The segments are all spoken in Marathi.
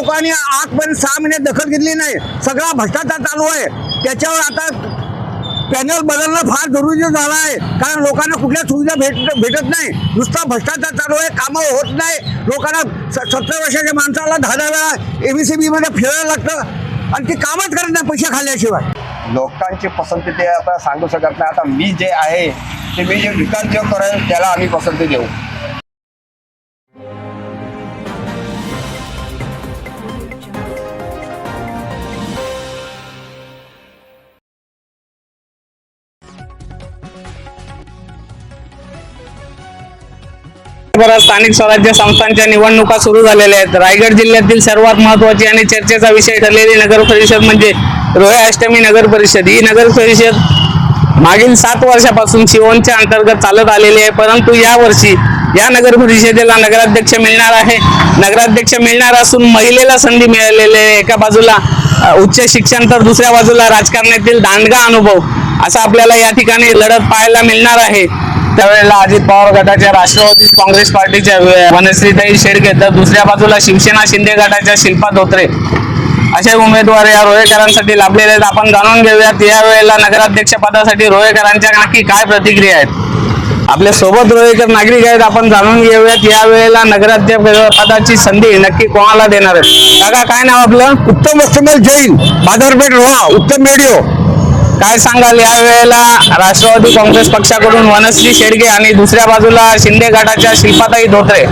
लोकांनी आजपर्यंत सहा महिने दखल घेतली नाही. सगळा भ्रष्टाचार चालू आहे. त्याच्यावर आता पॅनल बदलणं फार जरुरीचं झालं आहे. कारण लोकांना कुठल्या सुविधा भेट भेटत नाही. नुसता भ्रष्टाचार चालू आहे. कामं होत नाही. लोकांना स- सत्तर वर्षाच्या माणसाला दहा दहा वेळा एबीसीबीमध्ये फिरायला लागतं. आणि ते कामच करत नाही पैसे खाल्ल्याशिवाय. लोकांची पसंती ते आता सांगू शकत नाही. आता मी जे आहे ते मी जे विकास जो करेल त्याला आम्ही पसंती देऊ. देशभरात स्थानिक स्वराज्य संस्थांच्या निवडणुका सुरू झालेल्या आहेत. रायगड जिल्ह्यातील सर्वात महत्वाची आणि चर्चेचा विषय ठरलेली नगर परिषद म्हणजे रोहे अष्टमी नगर परिषद. ही नगर परिषद मागील सात वर्षापासून शिवोनच्या अंतर्गत चालत आलेली आहे. परंतु यावर्षी या नगर परिषदेला नगराध्यक्ष मिळणार आहे. नगराध्यक्ष मिळणार असून महिलेला संधी मिळालेली आहे. एका बाजूला उच्च शिक्षण तर दुसऱ्या बाजूला राजकारणातील दांडगा अनुभव असा आपल्याला या ठिकाणी लढत पाहायला मिळणार आहे. त्यावेळेला अजित पवार गटाच्या राष्ट्रवादी काँग्रेस पार्टीच्या वनश्रीताई शेडगे तर दुसऱ्या बाजूला शिवसेना शिंदे गटाच्या शिल्पा धोत्रे. असे उमेदवार या रोहेकरांसाठी लाभलेले आहेत. आपण जाणून घेऊयात यावेळेला नगराध्यक्ष पदासाठी रोहेकरांच्या नक्की काय प्रतिक्रिया आहेत? आपल्यासोबत रोहेकर नागरिक आहेत. आपण जाणून घेऊयात या वेळेला नगराध्यक्ष पदाची संधी नक्की कोणाला देणार आहेत? काका काय नाव आपलं? उत्तम वस्तुमल जैन बाजारपेठ रोहा उत्तम रेडिओ. काय सांगाल या वेळेला राष्ट्रवादी काँग्रेस पक्षाकडून वनश्री शेडगे आणि दुसऱ्या बाजूला शिंदे गटाच्या शिल्पाताई धोत्रे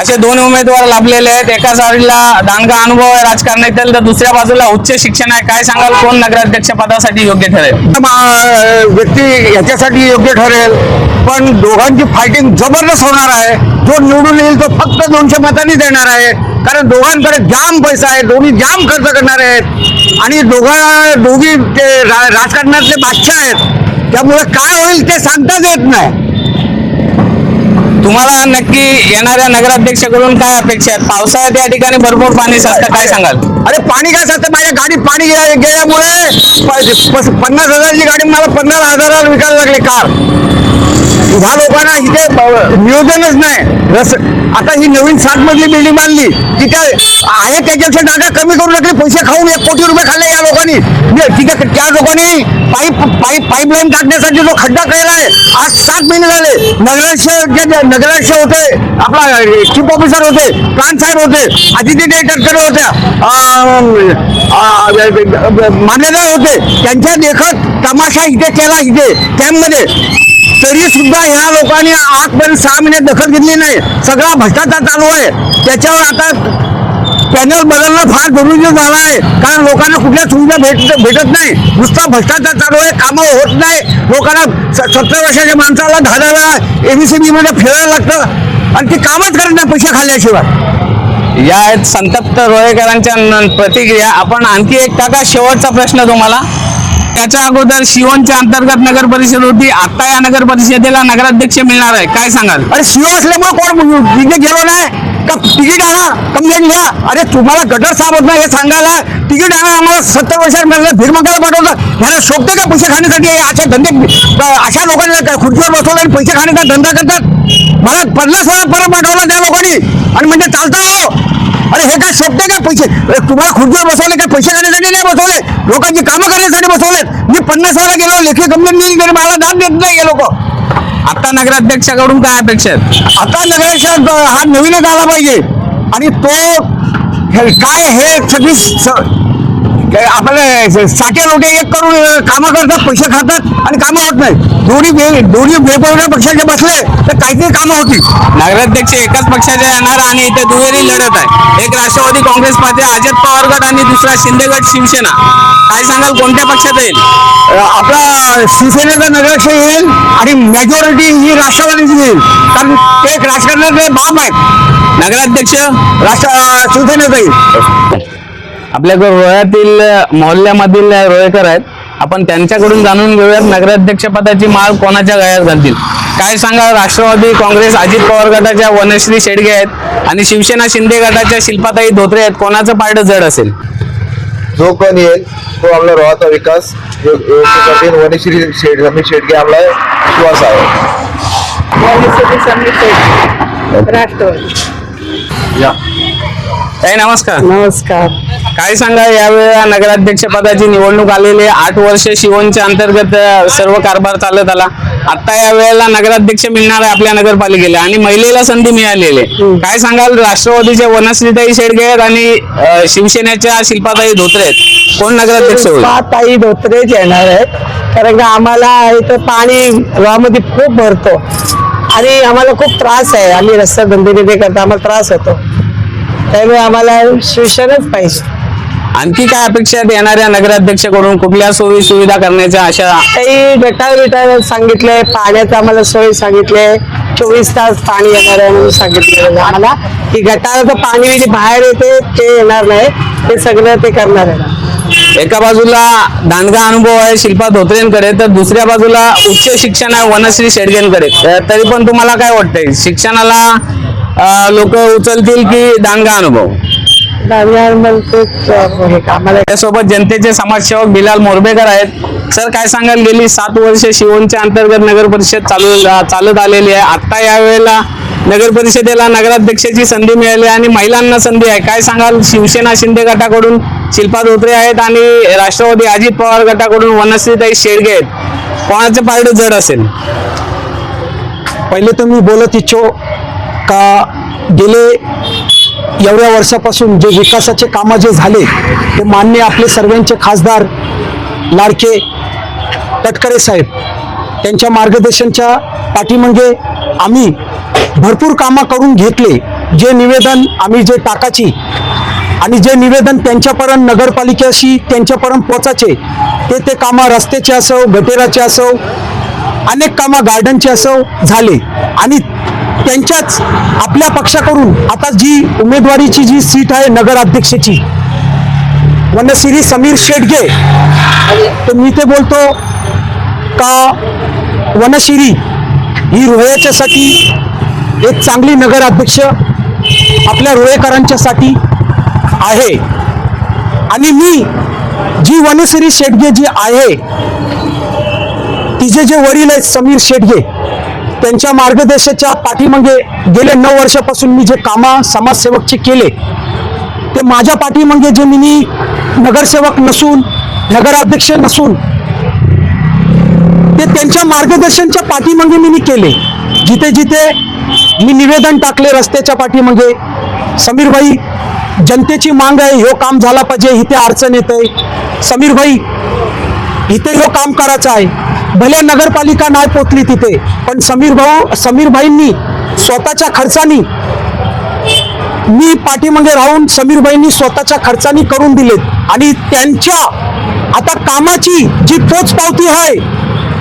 असे दोन उमेदवार लाभलेले आहेत. एका साईडला दांडगा अनुभव आहे राजकारणातील तर दुसऱ्या बाजूला उच्च शिक्षण आहे. काय सांगाल? कोण नगराध्यक्ष पदासाठी योग्य ठरेल? व्यक्ती याच्यासाठी योग्य ठरेल पण दोघांची फायटिंग जबरदस्त होणार आहे. जो निवडून येईल तो फक्त दोनशे मतांनी देणार आहे. कारण दोघांकडे जाम पैसा आहे दोन्ही जाम खर्च करणार आहेत. आणि दोघा दोघी ते रा- राजकारणातले बादशाह आहेत. त्यामुळे काय होईल ते सांगताच येत नाही. तुम्हाला नक्की येणाऱ्या नगराध्यक्षकडून काय अपेक्षा आहेत? पावसाळ्यात या ठिकाणी भरपूर पाणी साचतं काय सांगाल? अरे पाणी काय असतं माझ्या गाडीत पाणी गे- गेल्यामुळे प- पन्नास हजाराची गाडी मला पन्नास हजाराला विकायला लागली कार. ह्या लोकांना इथे नियोजनच नाही. रस आता ही नवीन सात मजली बिल्डिंग बांधली तिथे आहे त्याच्यापेक्षा जागा कमी करू लागले पैसे खाऊन एक कोटी रुपये खाल्ले या लोकांनी. ठीक तिथे त्या लोकांनी पाईप पाईप पाईपलाईन टाकण्यासाठी जो खड्डा केला आहे आज सात महिने झाले. नगराध्यक्ष जे नगराध्यक्ष होते आपला चीफ ऑफिसर होते प्रांत साहेब होते आदित्य तटकरे होत्या अं, मान्यता होते. त्यांच्या देखत तमाशा इथे केला इथे कॅम्पमध्ये तरी सुद्धा ह्या लोकांनी आजपर्यंत सहा महिने दखल घेतली नाही. सगळा भ्रष्टाचार चालू आहे. त्याच्यावर आता पॅनल बदलणं फार जरुरी झालं आहे. कारण लोकांना कुठल्या सुविधा भेट भेटत नाही. नुसता भ्रष्टाचार चालू आहे. कामं होत नाही. लोकांना स- सत्तर वर्षाच्या माणसाला दहा दहा वेळा एबीसीबी फिरायला लागतं. आणि ते कामच करत नाही पैसे खाल्ल्याशिवाय. या आहेत संतप्त रोहेकरांच्या प्रतिक्रिया. आपण आणखी एक टाका. शेवटचा प्रश्न तुम्हाला. त्याच्या अगोदर शिवनच्या अंतर्गत नगर परिषद होती. आता या नगर परिषदेला नगराध्यक्ष मिळणार आहे. काय सांगाल? अरे शिव असल्यामुळे कोण तिथे गेलो नाही. का तिकीट आणा कंप्लेंट घ्या. अरे तुम्हाला गटर साफ होत नाही हे सांगायला. तिकीट आणा आम्हाला सत्तर वर्षात मिळालं भीरमंगाला पाठवलं. ह्याला शोभते का पैसे खाण्यासाठी? अशा धंदे अशा लोकांना खुर्चीवर बसवलं आणि पैसे खाण्याचा धंदा करतात? मला पन्नास वेळा परत पाठवला त्या लोकांनी. आणि म्हणजे चालतं हो. अरे हे काय शोभते का पैसे? तुम्हाला खुर्चीवर बसवले काय? पैसे खाण्यासाठी नाही बसवले? लोकांची कामं करण्यासाठी बसवलेत? मी पन्नास वेळा गेलो लेखी कंप्लेंट दिली तरी मला दाद देत नाही हे लोक. आता नगराध्यक्षाकडून काय अपेक्षा आहेत? आता नगराध्यक्ष हा नवीनच आला पाहिजे. आणि तो हे- काय हे सगळी काय आपले साठे लोटे एक करून कामं करतात पैसे खातात आणि कामं होत नाही. दोन्ही वे- दोन्ही वेगवेगळ्या पक्षाचे बसले तर काहीतरी कामं होती नगराध्यक्ष एकाच पक्षाचे येणार आणि इथे दुहेरी लढत आहे. एक राष्ट्रवादी काँग्रेस पार्टी अजित पवार गट आणि दुसरा शिंदे गट शिवसेना. काय सांगाल कोणत्या पक्षात येईल? आपला शिवसेनेचा नगराध्यक्ष येईल आणि मेजॉरिटी ही राष्ट्रवादीची येईल. कारण ते एक राजकारणातले बाप आहेत. नगराध्यक्ष? राष्ट्र शिवसेनेचा येईल. आपल्या रोह्यातील मोहल्ल्यामधील रोहेकर आहेत. आपण त्यांच्याकडून जाणून घेऊयात नगराध्यक्ष पदाची माळ कोणाच्या गळ्यात घालतील. काय सांगा राष्ट्रवादी काँग्रेस अजित पवार गटाच्या वनश्री शेडगे आहेत आणि शिवसेना शिंदे गटाच्या शिल्पाताई धोत्रे आहेत. कोणाचं पारडं जड असेल? जो पण येईल तो आपला रोहाचा विकास वनश्री शेड रमेश शेडगे आपला विश्वास आहे राष्ट्रवादी. या. ताई नमस्कार. नमस्कार. काय सांगा यावेळेला नगराध्यक्ष पदाची निवडणूक आलेली आहे. आठ वर्ष शिवनच्या अंतर्गत अ, सर्व कारभार चालत आला. आता या वेळेला नगराध्यक्ष मिळणार आहे आपल्या नगरपालिकेला आणि महिलेला संधी मिळालेली आहे. काय सांगाल राष्ट्रवादीच्या वनश्रीताई शेडगे आहेत आणि अ, शिवसेनेच्या शिल्पाताई धोत्रे आहेत. कोण नगराध्यक्ष होईल? ताई धोत्रेच येणार आहेत. कारण का आम्हाला इथं पाणी गावामध्ये खूप भरतो. आणि आम्हाला खूप त्रास आहे. आम्ही रस्ता धंदे बिंदे करता. आम्हाला त्रास होतो. त्यामुळे आम्हाला शिवसेनाच पाहिजे. आणखी काय अपेक्षा येणाऱ्या नगराध्यक्षकडून? कुठल्या सोयी सुविधा करण्याच्या आशा? काही गटार बिटार सांगितलंय पाण्याचं आम्हाला सोय सांगितले चोवीस तास पाणी येणार आहे म्हणून सांगितलेलं आम्हाला की गटाराचं पाणी जे बाहेर येते ते येणार नाही. ते सगळं ते करणार आहे. एका बाजूला दांडगा अनुभव आहे शिल्पा धोत्रेंकडे तर दुसऱ्या बाजूला उच्च शिक्षण आहे वनश्री शेडगेंकडे. तर तरी पण तुम्हाला काय वाटतंय? शिक्षणाला लोक उचलतील की दांडगा अनुभव? त्यासोबत जनतेचे समाजसेवक बिलाल मोरबेकर आहेत. सर काय सांगाल? गेली सात वर्ष शिवणच्या अंतर्गत नगर परिषद चालू चालत आलेली आहे. आता यावेळेला नगर परिषदेला नगराध्यक्षाची संधी मिळाली आणि महिलांना संधी आहे. काय सांगाल? शिवसेना शिंदे गटाकडून शिल्पा धोत्रे आहेत आणि राष्ट्रवादी अजित पवार गटाकडून वनश्रीताई शेडगे आहेत. कोणाचे पारडे जड असेल? पहिले तर मी बोलत इच्छो का गेले एवढ्या वर्षापासून जे विकासाचे कामं जे झाले ते मान्य आपले सर्वांचे खासदार लाडके तटकरे साहेब त्यांच्या मार्गदर्शनच्या पाठीमागे आम्ही भरपूर कामं करून घेतले. जे निवेदन आम्ही जे टाकाची आणि जे निवेदन त्यांच्यापर्यंत नगरपालिकेशी त्यांच्यापर्यंत पोचायचे ते ते कामं रस्त्याचे असो गटेराचे असो अनेक कामं गार्डनचे असो झाले. आणि त्यांच्याच आपल्या पक्षाकडून आता जी उमेदवारीची जी सीट आहे नगराध्यक्षाची वनश्री समीर शेडगे तर मी ते बोलतो का वनश्री ही रोह्याच्यासाठी एक चांगली नगराध्यक्ष आपल्या रोहेकरांच्यासाठी आहे. आणि मी जी वनश्री शेडगे जी आहे तिचे जे वडील आहेत समीर शेडगे त्यांच्या मार्गदर्शनाच्या पाठीमागे गेल्या नऊ वर्षापासून मी जे कामं समाजसेवकचे केले ते माझ्या पाठीमागे जे मी नगरसेवक नसून नगराध्यक्ष नसून ते त्यांच्या मार्गदर्शनच्या पाठीमागे मी केले. जिथे जिथे मी निवेदन टाकले रस्त्याच्या पाठीमागे समीरभाई जनतेची मांग आहे ह्यो काम झाला पाहिजे इथे अडचण येत आहे. समीरभाई इथे जो काम करायचं आहे. भले नगरपालिका नाही पोचली तिथे पण समीर भाऊ समीरभाईंनी स्वतःच्या खर्चानी मी पाठीमागे राहून समीरबाईंनी स्वतःच्या खर्चानी करून दिलेत. आणि त्यांच्या आता कामाची जी पोचपावती आहे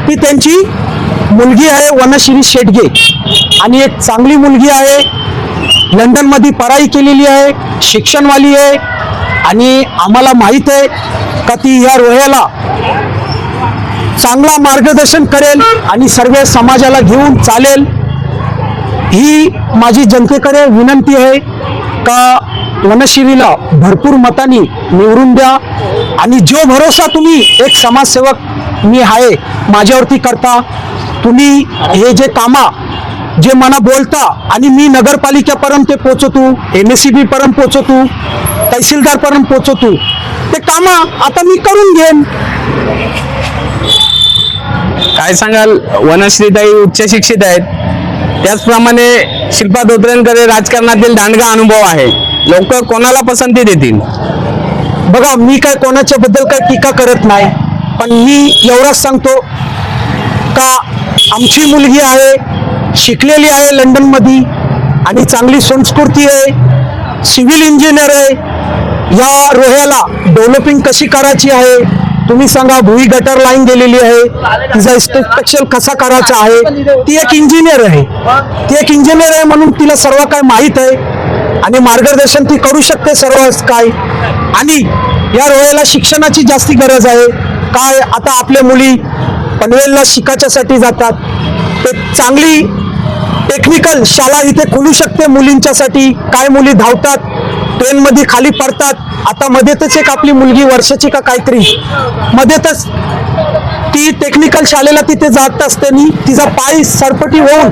ती त्यांची मुलगी आहे वनश्री शेटगे. आणि एक चांगली मुलगी आहे लंडनमध्ये पराई केलेली आहे शिक्षणवाली आहे. आणि आम्हाला माहीत आहे का ती या रोह्याला चांगला मार्गदर्शन करेल आणि सर्व समाजाला घेऊन चालेल. ही माझी जनतेकडे विनंती आहे का वनशिरीला भरपूर मतांनी निवडून द्या आणि जो भरोसा तुम्ही एक समाजसेवक मी आहे माझ्यावरती करता तुम्ही हे जे कामा जे मला बोलता आणि मी नगरपालिकेपर्यंत ते पोचवतो एम एस सी बी पर्यंत पोचवतो तहसीलदारपर्यंत पोचवतो ते कामा आता मी करून घेईन. काय सांगाल? वनश्रीताई उच्च शिक्षित आहेत. त्याचप्रमाणे शिल्पा धोत्रेंकडे राजकारणातील दांडगा अनुभव आहे. लोक कोणाला पसंती देतील? बघा मी काय कोणाच्या बद्दल काय टीका करत नाही पण मी एवढाच सांगतो का आमची मुलगी आहे शिकलेली आहे लंडनमध्ये आणि चांगली संस्कृती आहे सिव्हिल इंजिनियर आहे. या रोह्याला डेव्हलपिंग कशी करायची आहे तुम्ही सांगा भुई गटर लाईन गेलेली आहे. तिचा इन्स्पेक्शन कसा करायचा आहे? ती एक इंजिनियर आहे. ती एक इंजिनियर आहे म्हणून तिला सर्व काय माहीत आहे. आणि मार्गदर्शन ती करू शकते सर्व काय. आणि या रोयाला शिक्षणाची जास्ती गरज आहे. काय? आता आपल्या मुली पनवेलला शिकाच्यासाठी जातात. ते चांगली टेक्निकल शाळा इथे खुलू शकते मुलींच्यासाठी. काय मुली धावतात? ट्रेनमध्ये खाली पडतात. आता मध्येतच एक आपली मुलगी वर्षाची का काहीतरी. मध्येतच ती टेक्निकल शाळेला तिथे जात असताना तिचा पाय सरपटी होऊन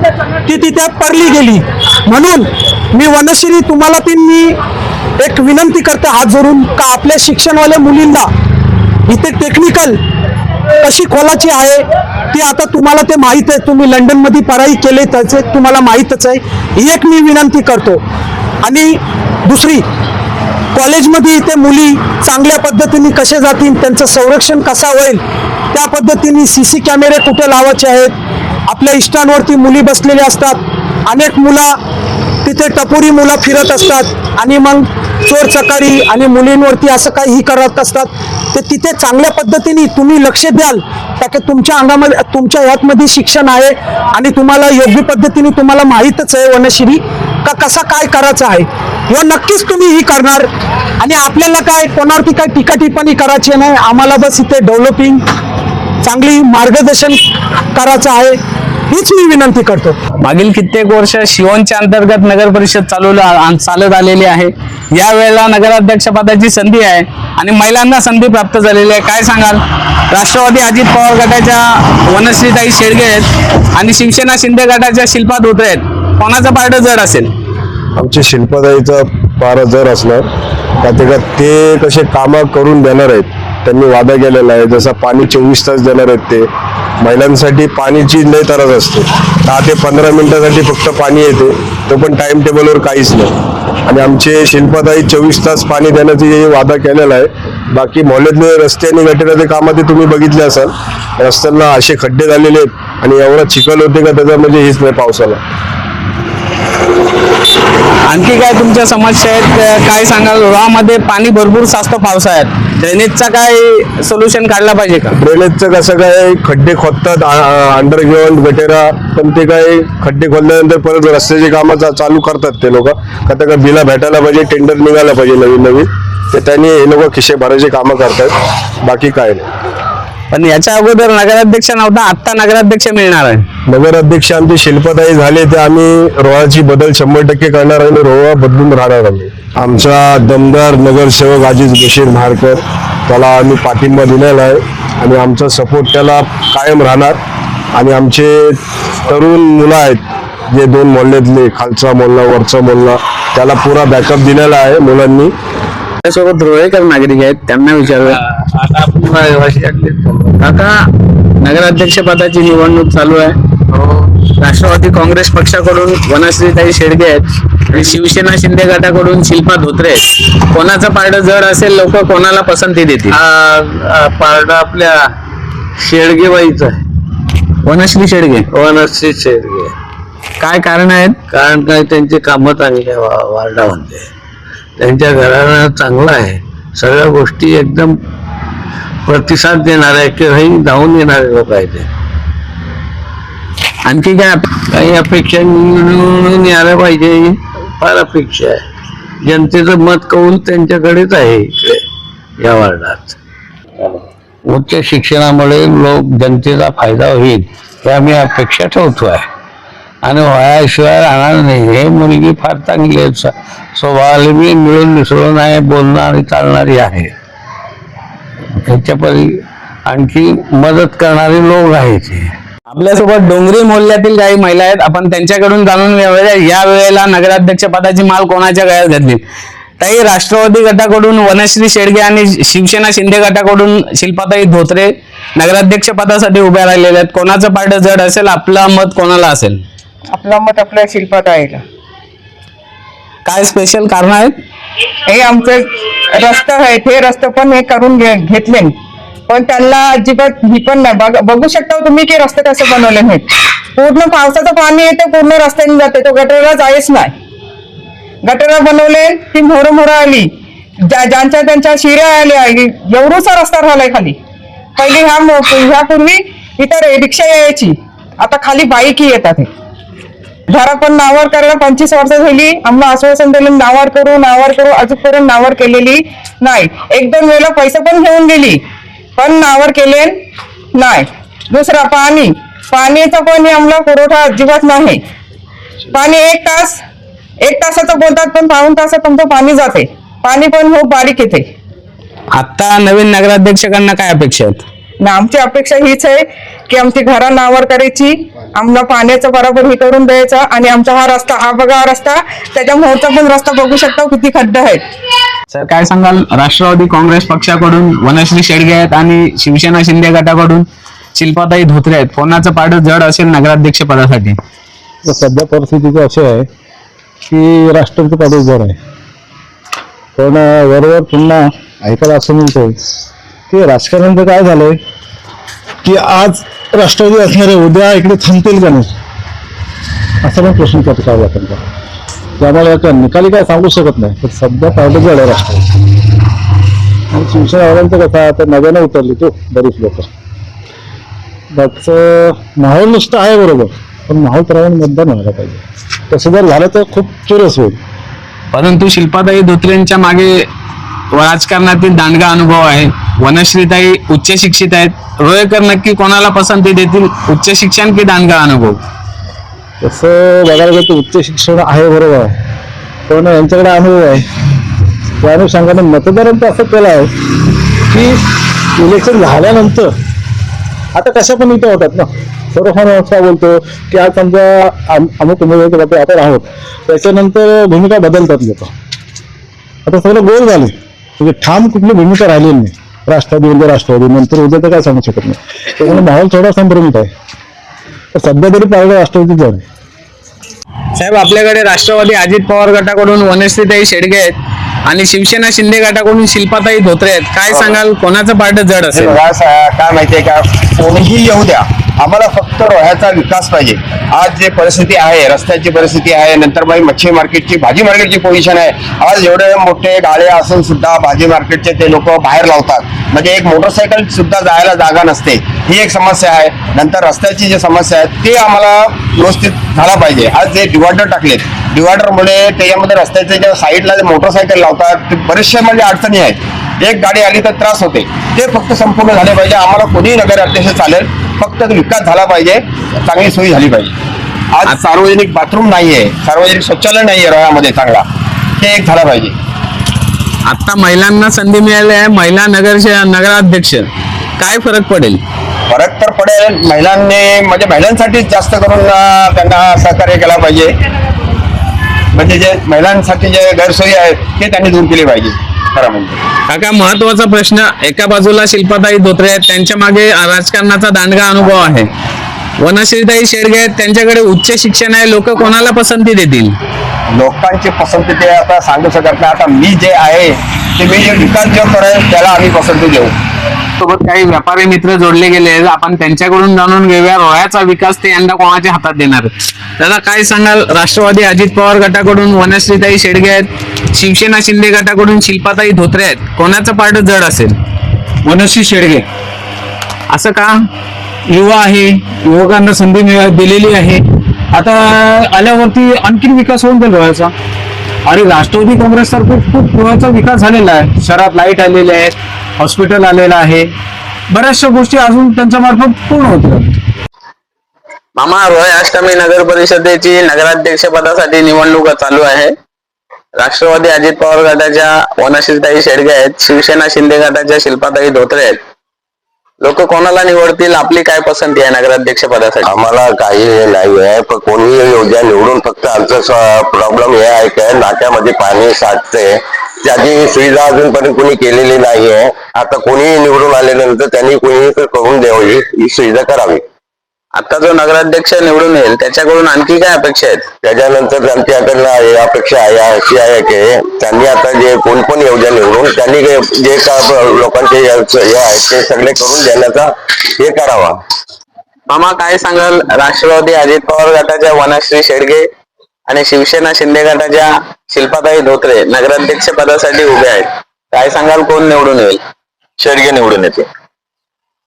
ती तिथे पडली गेली. म्हणून मी वनश्री तुम्हाला ती मी एक विनंती करते हात जोडून का आपल्या शिक्षणवाल्या मुलींना इथे टेक्निकल कशी खोलाची आहे ती आता तुम्हाला ते माहीत आहे. तुम्ही लंडनमध्ये पराई केले त्याचे तुम्हाला माहीतच आहे. ही एक मी विनंती करतो. आणि दुसरी कॉलेजमध्ये इथे मुली चांगल्या पद्धतीने कसे जातील त्यांचं संरक्षण कसा होईल त्या पद्धतीने सी सी कॅमेरे कुठे लावायचे आहेत? आपल्या इष्टांवरती मुली बसलेल्या असतात अनेक मुला तिथे टपोरी मुलं फिरत असतात आणि मग चोर चकारी आणि मुलींवरती असं काही ही करत असतात ते तिथे चांगल्या पद्धतीने तुम्ही लक्ष द्याल त्या की तुमच्या अंगामध्ये तुमच्या ह्यातमध्ये शिक्षण आहे आणि तुम्हाला योग्य पद्धतीने तुम्हाला माहीतच आहे वनश्री का कसा काय करायचं आहे? व नक्कीच तुम्ही ही करणार. आणि आपल्याला काय कोणावरती काय टीका टिप्पणी करायची नाही आम्हाला बस इथे डेव्हलपिंग चांगली मार्गदर्शन करायचं आहे हीच मी विनंती करतो. मागील कित्येक वर्ष शिवनच्या अंतर्गत नगर परिषद चालवलं चालत आलेली आहे. या वेळेला नगराध्यक्ष पदाची संधी आहे आणि महिलांना संधी प्राप्त झालेली आहे. काय सांगाल? राष्ट्रवादी अजित पवार गटाच्या वनश्रीताई शेडगे आहेत आणि शिवसेना शिंदे गटाच्या शिल्पा धोत्रे आहेत. कोणाचं पार्ट जड असेल? आमच्या शिल्पदाईचा फार जर असणार. का ते का ते कसे कामं करून देणार आहेत. त्यांनी वादा केलेला आहे. जसं पाणी चोवीस तास देणार आहेत ते. महिलांसाठी पाणीची लय तरच असते. दहा ते पंधरा मिनिटासाठी फक्त पाणी येते. तो पण टाइम टेबलवर काहीच नाही. आणि आमचे शिल्पदाई चोवीस तास पाणी देण्याचा वादा केलेला आहे. बाकी मोहल्ल्यातले रस्ते आणि गटाराचे कामं ते तुम्ही बघितले असाल. रस्त्यांना असे खड्डे झालेले आहेत. आणि एवढा चिखल होते का त्याचा म्हणजे हेच नाही पावसाला. आणखी काय तुमच्या समस्या आहेत? काय सांगाल? रोहामध्ये पाणी भरपूर साचतं पावसाळ्यात. ड्रेनेजचा काय सोल्युशन काढला पाहिजे का? ड्रेनेजचं कसं काय खड्डे खोदतात अंडरग्राऊंड गटेरा पण ते काय खड्डे खोदल्यानंतर परत रस्त्याची कामं चालू करतात ते लोक. का त्या बिला भेटायला पाहिजे टेंडर निघायला पाहिजे नवीन नवीन. तर त्यांनी हे लोक खिशे भरायचे कामं करतात. बाकी काय नाही. पण याच्या अगोदर नगराध्यक्ष नव्हता आत्ता नगराध्यक्ष मिळणार आहे. नगराध्यक्ष आमचे शिल्पताई झाले ते आम्ही रोहाची बदल शंभर टक्के करणार आणि रोहा बदलून राहणार आम्ही. आमचा दमदार नगरसेवक अजित बशीर महारकर त्याला आम्ही पाठिंबा दिलेला आहे आणि आमचा सपोर्ट त्याला कायम राहणार. आणि आमचे तरुण मुलं आहेत जे दोन मोहल्ल्यातले खालचा मोहल्ला वरचा मोहल्ला त्याला पुरा बॅकअप दिलेला आहे मुलांनी. त्यासोबत रोहेकर नागरिक आहेत त्यांना विचारूया. काका नगराध्यक्ष पदाची निवडणूक चालू आहे. राष्ट्रवादी काँग्रेस पक्षाकडून वनश्रीताई शेडगे आहेत आणि शिवसेना शिंदे गटाकडून शिल्पा धोत्रे आहेत. कोणाचं पारडं जड असेल लोक कोणाला पसंती देतील? पारडा आपल्या शेडगेबाईचा आहे. वनश्री शेडगे. वनश्री शेडगे. काय कारण आहेत? कारण काय त्यांचे कामं चांगले आहे वार्डामध्ये. त्यांच्या घराणं चांगलं आहे. सगळ्या गोष्टी एकदम प्रतिसाद देणारे किंवाही धावून येणारे लोक आहेत आणखी काय काही अपेक्षा निवडून यायला पाहिजे फार अपेक्षा आहे. जनतेचं मत कौल त्यांच्याकडेच आहे इकडे या वार्डात. उच्च शिक्षणामुळे लोक जनतेचा फायदा होईल हे आम्ही अपेक्षा ठेवतो आहे. आणि वयाशिवाय राहणार नाही. हे मुलगी फार चांगली आहे. स- स्वभावाला मिळून मिसळून आहे बोलणं आणि चालणारी आहे. ह्याच्यापरी आणखी मदत करणारे लोक आहेत आपल्यासोबत डोंगरी मोहल्ल्यातील काही महिला आहेत. आपण त्यांच्याकडून जाणून घेऊया या वेळेला नगराध्यक्ष पदाची माल कोणाच्या गळ्यात घातली? ताई राष्ट्रवादी गटाकडून वनश्री शेडगे आणि शिवसेना शिंदे गटाकडून शिल्पाताई धोत्रे नगराध्यक्ष पदासाठी उभ्या राहिलेल्या आहेत. कोणाचं पारड जड असेल आपलं मत कोणाला असेल? आपलं मत आपल्या शिल्पात आहे काय स्पेशल कारण आहेत? हे आमचे रस्ते आहेत. हे रस्ते पण हे करून घे- घेतले. पण त्यांना अजिबात ही पण नाही. बघ- बघू शकता तुम्ही की रस्ते कसे बनवले नाहीत पूर्ण पावसाचं पाणी येते पूर्ण रस्त्याने जाते. तो गटरला जायच नाही. गटरा बनवले ती मोहर मोहर आली. ज्या ज्यांच्या त्यांच्या शिऱ्या आल्या एवढूसा रस्ता राहिलाय खाली. पहिली ह्या मो- ह्यापूर्वी इतर रिक्षा यायची. आता खाली बाईक येतात हे. घरा पण नावावर करायला पंचवीस वर्ष झाली. आम्हाला आश्वासन दिलं नावावर करू नावावर करू अजूनपर्यंत नावावर केलेली नाही. एक दोन वेळेला पैसे पण घेऊन गेली पण नावावर केले नाही. दुसरा पाणी. पाणीचा पण आम्हाला पुरवठा अजिबात नाही. पाणी एक तास एक तासाचं बोलतात पण पाऊन तासात तुमचं पाणी जाते. पाणी पण खूप बारीक येते. आता नवीन नगराध्यक्षकांना काय अपेक्षा आहेत? ना आमची अपेक्षा हीच आहे की आमची घरा नावर करायची आम्हाला पाण्याचं बरोबर हे करून द्यायचं आणि आमचा हा रस्ता हा बघा हा रस्ता त्याच्या मोहचा पण रस्ता बघू शकता किती खड्डे आहेत. सर काय सांगाल? राष्ट्रवादी काँग्रेस पक्षाकडून वनश्री शेडगे आहेत आणि शिवसेना शिंदे गटाकडून शिल्पाताई धोत्रे आहेत. कोणाचं पाड जड असेल नगराध्यक्ष पदासाठी? तर सध्या परिस्थिती अशी आहे की राष्ट्रपती पदवी जर आहे. पण वरवर पुन्हा ऐकायला असं मिळतंय की राजकारणाचं काय झालंय की आज राष्ट्रवादी असणारे उद्या इकडे थांबतील का नाही? असा पण प्रश्न करतो लोकांचा. त्यामुळे आता निकाली काय सांगू शकत नाही पण सध्या पाहिलं झालं राष्ट्रवादी आणि शिवसेनावाल्यांचं कसं आता नव्यानं उतरली तो बरीच लोक. त्याचं माहोल नुसतं आहे बरोबर पण माहोल प्रमाण मतदान व्हायला पाहिजे. तसं जर झालं तर खूप चुरस होईल. परंतु शिल्पाताई धोत्रेंच्या मागे राजकारणातील दांडगा अनुभव आहे. वनश्रीताई उच्च शिक्षित आहेत. रोयकर नक्की कोणाला पसंती देतील? उच्च शिक्षण की दांडगा अनुभव? तसं बघायला गेलं तर उच्च शिक्षण आहे बरोबर. आहे पण यांच्याकडे अनुभव आहे. त्या अनुषंगाने मतदारांचं असं केलं आहे की इलेक्शन झाल्यानंतर आता कशा पण इथे होतात ना. सर्वसामान्य असा बोलतो की आज समजा अमुक उमेदवार आता आपण आहोत त्याच्यानंतर भूमिका बदलतात लोक. आता सगळं गोल झाले. म्हणजे ठाम कुठली भूमिका राहिलेली नाही. राष्ट्रवादी उद्या राष्ट्रवादी नंतर उद्या तर काय सांगू शकत नाही. त्यामुळे माहोल थोडा संभ्रमित आहे. तर सध्या तरी पाहिलं राष्ट्रवादी जड आहे. साहेब आपल्याकडे राष्ट्रवादी अजित पवार गटाकडून वनश्रीताई शेडगे आहेत आणि शिवसेना शिंदे गटाकडून शिल्पाताई धोत्रे आहेत. काय सांगाल? कोणाचं पार्ट जड हे असेल काय माहितीये का? कोणीही येऊ द्या. आम्हाला फक्त रोह्याचा विकास पाहिजे. आज जे परिस्थिती आहे रस्त्याची परिस्थिती आहे नंतर मग मच्छी मार्केटची भाजी मार्केटची पोझिशन आहे. आज एवढे मोठे गाळे असून सुद्धा भाजी मार्केटचे ते लोक बाहेर लावतात. म्हणजे एक मोटरसायकल सुद्धा जायला जागा नसते. ही एक समस्या आहे. नंतर रस्त्याची जी समस्या आहे ते आम्हाला व्यवस्थित झाला पाहिजे. आज जे डिवायडर टाकलेत डिवायडरमुळे त्याच्यामध्ये रस्त्याच्या ज्या साईडला जे मोटरसायकल लावतात ते बरेचशे म्हणजे अडचणी आहेत. एक गाडी आली तर त्रास होते. ते फक्त संपूर्ण झाले पाहिजे. आम्हाला कोणीही नगर अध्यक्ष चालेल. फक्त विकास झाला पाहिजे चांगली सोयी झाली पाहिजे. आज सार्वजनिक बाथरूम नाहीये सार्वजनिक शौचालय नाहीये रोह्यामध्ये चांगला. ते एक झाला पाहिजे. आता महिलांना संधी मिळाली आहे महिला नगर नगराध्यक्ष. काय फरक पडेल? फरक तर पडेल महिलांनी म्हणजे महिलांसाठीच जास्त करून अं, त्यांना सहकार्य केला पाहिजे. म्हणजे जे महिलांसाठी जे गैरसोयी आहेत ते त्यांनी दूर केले पाहिजे. खरं म्हणजे. काका महत्त्वाचा प्रश्न एका बाजूला शिल्पाताई धोत्रे आहेत त्यांच्या मागे राजकारणाचा दांडगा अनुभव आहे. वनश्रीताई शेडगे आहेत त्यांच्याकडे उच्च शिक्षण आहे लोक कोणाला पसंती देतील? लोकांची पसंती ते आता सांगू शकत नाही. आता मी जे आहे ते मी जे विकास जो करेल त्याला आम्ही पसंती देऊ. सोबत काही व्यापारी मित्र जोडले गेले आहेत. आपण त्यांच्याकडून जाणून घेऊया रोह्याचा विकास ते यंदा कोणाच्या हातात देणार. दादा काय सांगाल? राष्ट्रवादी अजित पवार गटाकडून वनश्रीताई शेडगे आहेत शिवसेना शिंदे गटाकडून शिल्पाताई धोत्रे आहेत. कोणाचं पार्ट जड असेल? वनश्री शेडगे. असं का? युवा आहे युवकांना संधी दिलेली आहे. आता आल्यावरती आणखीन विकास होऊन जाईल रोह्याचा. आणि राष्ट्रवादी काँग्रेस खूप पुण्याचा विकास झालेला आहे. शहरात लाइट आलेले आहेत हॉस्पिटल आलेलं आहे. बऱ्याचशा गोष्टी अजून त्यांच्या मार्फत पूर्ण होत मामा रोय अष्टमी नगर परिषदेची नगराध्यक्ष पदासाठी निवडणूक चालू आहे. राष्ट्रवादी अजित पवार गटाच्या वनश्रीताई शेडगे आहेत शिवसेना शिंदे गटाच्या शिल्पाताई धोत्रे आहेत. लोक कोणाला निवडतील आपली काय पसंती आहे नगराध्यक्ष पदासाठी? आम्हाला काही हे नाही आहे पण कोणीही योजना निवडून फक्त आमचा प्रॉब्लेम हे आहे की नाक्यामध्ये पाणी साठते. त्याची सुविधा अजूनपर्यंत कोणी केलेली नाही आहे आता कोणीही निवडून आल्यानंतर त्यांनी कोणी करून द्यावी ही सुविधा करावी. आता जो नगराध्यक्ष निवडून येईल त्याच्याकडून आणखी काय अपेक्षा आहेत? त्याच्यानंतर त्यांच्याकडनं हे अपेक्षा आहे अशी आहे की त्यांनी आता जे कोण पण योजना निवडून त्यांनी जे जे का लोकांचे हे आहे ते सगळे करून देण्याचा हे करावा. मामा काय सांगाल? राष्ट्रवादी अजित पवार गटाच्या वनश्री शेडगे आणि शिवसेना शिंदे गटाच्या शिल्पाताई धोत्रे नगराध्यक्ष पदासाठी उभे आहेत. काय सांगाल? कोण निवडून येईल? शेडगे निवडून येते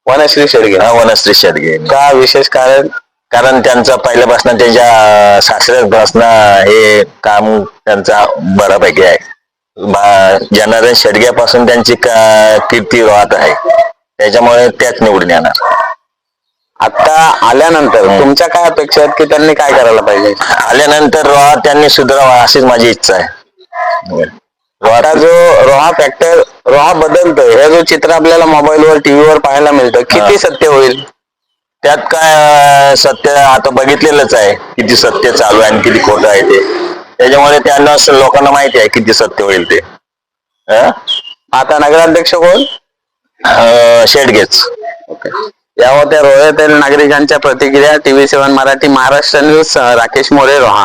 वनश्री शेडगे. हा वनश्री शेडगे. का विशेष कारण? कारण त्यांचं पहिल्यापासून त्यांच्या सासऱ्यापासून हे काम त्यांचा बऱ्यापैकी आहे. जनार्दन शेडग्यापासून त्यांची कीर्ती राहत आहे. त्याच्यामुळे त्याच निवडून येणार. आता आल्यानंतर तुमच्या काय अपेक्षा आहेत की त्यांनी काय करायला पाहिजे? आल्यानंतर त्यांनी सुधारावा अशीच माझी इच्छा आहे. आता जो रोहा फॅक्टर रोहा बदलतोय हे जो चित्र आपल्याला मोबाईलवर टीव्हीवर पाहायला मिळतं किती सत्य होईल? त्यात काय सत्य आता बघितलेलंच आहे किती सत्य चालू आहे आणि किती खोटं आहे ते. त्याच्यामुळे त्यांना लोकांना माहिती आहे किती सत्य होईल ते? आता नगराध्यक्ष कोण? अं, शेडगेच या होत्या रोह्यातील नागरिकांच्या प्रतिक्रिया TV seven Marathi Maharashtra news Rakesh More Roha.